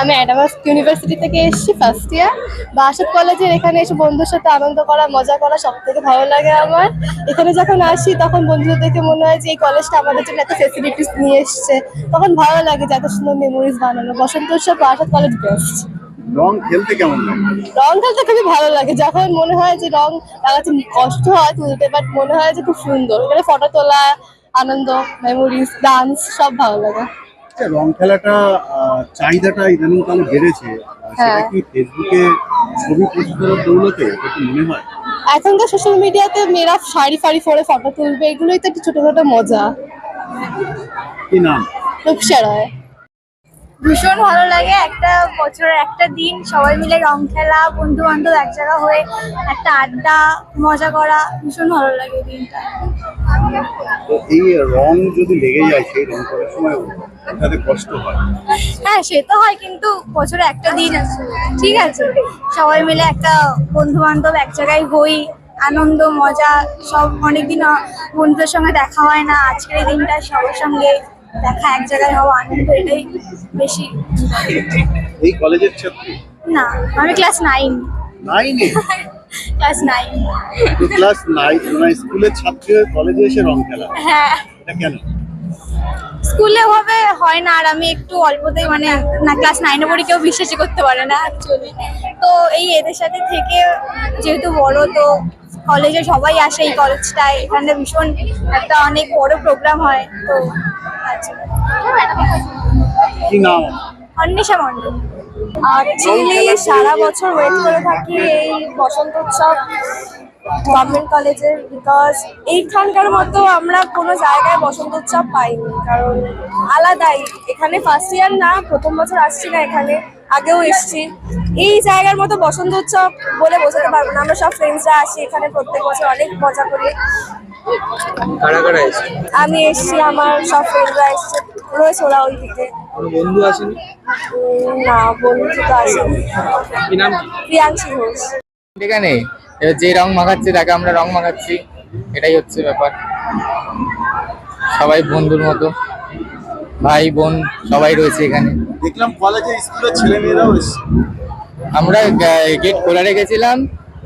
আমি অ্যাডামাস ইউনিভার্সিটি থেকে এসেছি ফার্স্ট ইয়ার বাসাদ কলেজের এখানে এসে বন্ধুর সাথে আনন্দ করা মজা করা সব থেকে ভালো লাগে আমার। এখানে যখন আসি তখন বন্ধুদের দেখে মনে হয় যে এই কলেজটা আমাদের জন্য এত ফেসিলিটিস নিয়ে এসছে। তখন ভালো লাগে যে এত সুন্দর মেমোরিজ বানানো। বসন্ত উৎসব বাসাদ কলেজ বেস্ট রং খেলতে কেমন লাগে? রং খেলতে খুবই ভালো লাগে। যখন মনে হয় যে রং লাগাতে কষ্ট হয় তুলতে বাট মনে হয় যে খুব সুন্দর। এখানে ফটো তোলা আনন্দ মেমোরিজ ডান্স সব ভালো লাগে। আচ্ছা, রং খেলাটা চাহিদাটা ইদানিং কালে বেড়েছে। সেটা হ্যাঁ। কি ফেসবুকে ছবি পোস্ট করার দৌলতে মনে হয়? এখন তো সোশ্যাল মিডিয়াতে মেয়েরা শাড়ি ফাড়ি পরে ফটো তুলবে এগুলোই তো একটু ছোট ছোট মজা। কি নাম? রূপসা রায়। ভীষণ ভালো লাগে একটা বছরের একটা দিন সবাই মিলে রং খেলা বন্ধু বান্ধব এক জায়গা হয়ে একটা আড্ডা মজা করা ভীষণ ভালো লাগে দিনটা। তো এই রং যদি লেগে যায় সেই রং করার সময় তাতে কষ্ট হয়। হ্যাঁ সে তো হয় কিন্তু বছরে একটা দিন আছে। ঠিক আছে সবাই মিলে একটা বন্ধু বান্ধব এক জায়গায় হই আনন্দ মজা সব অনেকদিন বন্ধুদের সঙ্গে দেখা হয় না। আজকের এই দিনটা সবার সঙ্গে দেখা এক জায়গায় হওয়া আনন্দ এটাই বেশি। এই কলেজের ছাত্রী? না আমি ক্লাস নাইন নাইনে ক্লাস নাইন ক্লাস নাইন মানে স্কুলের ছাত্রী কলেজে এসে রং খেলা। হ্যাঁ। এটা কেন? স্কুলে ওভাবে হয় না আর আমি একটু অল্পতেই মানে না ক্লাস নাইনে পড়ে কেউ বিশ্বাসই করতে পারে না অ্যাকচুয়ালি তো এই এদের সাথে থেকে যেহেতু বড় তো কলেজে সবাই আসে এই কলেজটায় এখানে ভীষণ একটা অনেক বড় প্রোগ্রাম হয় তো আচ্ছা। কি নাম? অন্বেষা মণ্ডল। অ্যাকচুয়ালি সারা বছর ওয়েট করে থাকি এই বসন্ত উৎসব গভর্নমেন্ট কলেজের বিকজ এইখানকার মতো আমরা কোনো জায়গায় বসন্ত উৎসব পাইনি কারণ আলাদাই। এখানে ফার্স্ট ইয়ার না প্রথম বছর আসছি না এখানে আগেও এসছি। এই জায়গার মতো বসন্ত উৎসব বলে বোঝাতে পারব না আমরা সব ফ্রেন্ডসরা আসি এখানে প্রত্যেক বছর অনেক মজা করি। আমি এসছি আমার সব ফ্রেন্ডরা এসছে রয়েছে ওরা ওই দিকে কোনো বন্ধু আসেনি? না বন্ধু তো আসেনি। কি নাম? কি প্রিয়াংশী ঘোষ। এখানে এবার যে রং মাখাচ্ছে তাকে আমরা রং মাখাচ্ছি। এটাই হচ্ছে ব্যাপার। সবাই বন্ধুর মতো। ভাই বোন সবাই রয়েছে এখানে। দেখলাম কলেজে স্কুলের ছেলে মেয়েরাও এসছে। আমরা গেট খোলা রেখেছিলাম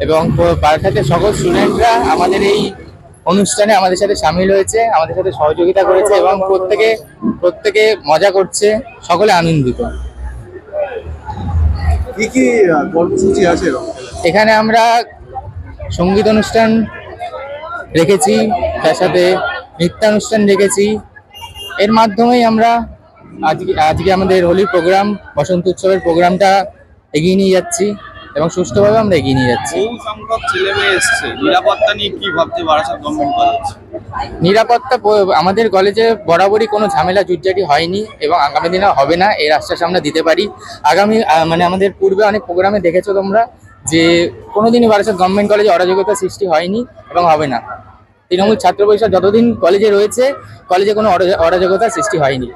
এবং তার সাথে সকল স্টুডেন্টরা আমাদের এই অনুষ্ঠানে আমাদের সাথে সামিল হয়েছে আমাদের সাথে সহযোগিতা করেছে এবং প্রত্যেকে প্রত্যেকে মজা করছে সকলে আনন্দিত। কি কি কর্মসূচি আছে এখানে আমরা সংগীত অনুষ্ঠান রেখেছি তার সাথে নৃত্যানুষ্ঠান রেখেছি। এর মাধ্যমেই আমরা আজকে আজকে আমাদের হোলির প্রোগ্রাম বসন্ত উৎসবের প্রোগ্রামটা এগিয়ে নিয়ে যাচ্ছি। এবং সুষ্ঠুভাবে আমরা এগিয়ে নিয়ে যাচ্ছি। বহু সংখ্যক ছেলে মেয়ে এসছে? নিরাপত্তা নিয়ে কি ভাবছে বারাসাত গভর্নমেন্ট কলেজ নিরাপত্তা আমাদের কলেজে বরাবরই কোনো ঝামেলা জুটজাটি হয়নি এবং আগামী দিনে হবে না এর আশ্বাস আমরা দিতে পারি। আগামী মানে আমাদের পূর্বে অনেক প্রোগ্রামে দেখেছ তোমরা যে কোনোদিনই বারাসাত গভর্নমেন্ট কলেজে অরাজকতা সৃষ্টি হয়নি এবং হবে না। তৃণমূল ছাত্র পরিষদ যতদিন কলেজে রয়েছে কলেজে কোনো অরা- অরাজকতার সৃষ্টি হয়নি।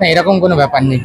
না এরকম কোনো ব্যাপার নেই।